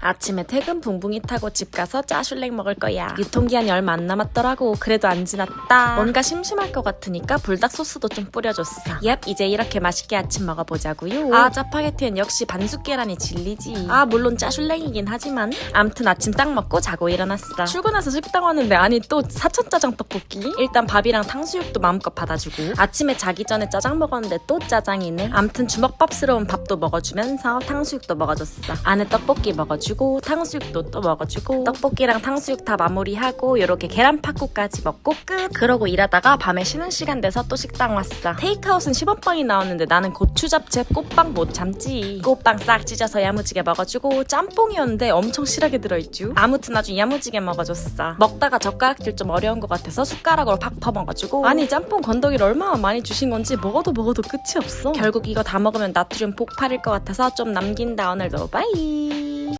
아침에 퇴근 붕붕이 타고 집 가서 짜슐랭 먹을 거야. 유통기한이 얼마 안 남았더라고. 그래도 안 지났다. 뭔가 심심할 것 같으니까 불닭 소스도 좀 뿌려줬어. 옙, 이제 이렇게 맛있게 아침 먹어보자고요. 아, 짜파게티엔 역시 반숙 계란이 진리지. 아, 물론 짜슐랭이긴 하지만. 암튼 아침 딱 먹고 자고 일어났어. 출근해서 식당 왔는데 아니 또 사천 짜장 떡볶이? 일단 밥이랑 탕수육도 마음껏 받아주고 아침에 자기 전에 짜장 먹었는데 또 짜장이네. 암튼 주먹밥스러운 밥도 먹어주면서 탕수육도 먹어줬어. 안에 떡볶이 먹어주고 탕수육도 또 먹어주고 떡볶이랑 탕수육 다 마무리하고 요렇게 계란 팥국까지 먹고 끝. 그러고 일하다가 밤에 쉬는 시간 돼서 또 식당 왔어. 테이크아웃은 10원빵이 나왔는데 나는 고추 잡채 꽃빵 못 참지. 꽃빵 싹 찢어서 야무지게 먹어주고 짬뽕이었는데 엄청 실하게 들어있죠. 아무튼 아주 야무지게 먹어줬어. 먹다가 젓가락질 좀 어려운 것 같아서 숟가락으로 팍 퍼먹어주고 아니 짬뽕 건더기를 얼마나 많이 주신 건지 먹어도 먹어도 끝이 없어. 결국 이거 다 먹으면 나트륨 폭발일 것 같아서 좀 남긴다 오늘도 바이.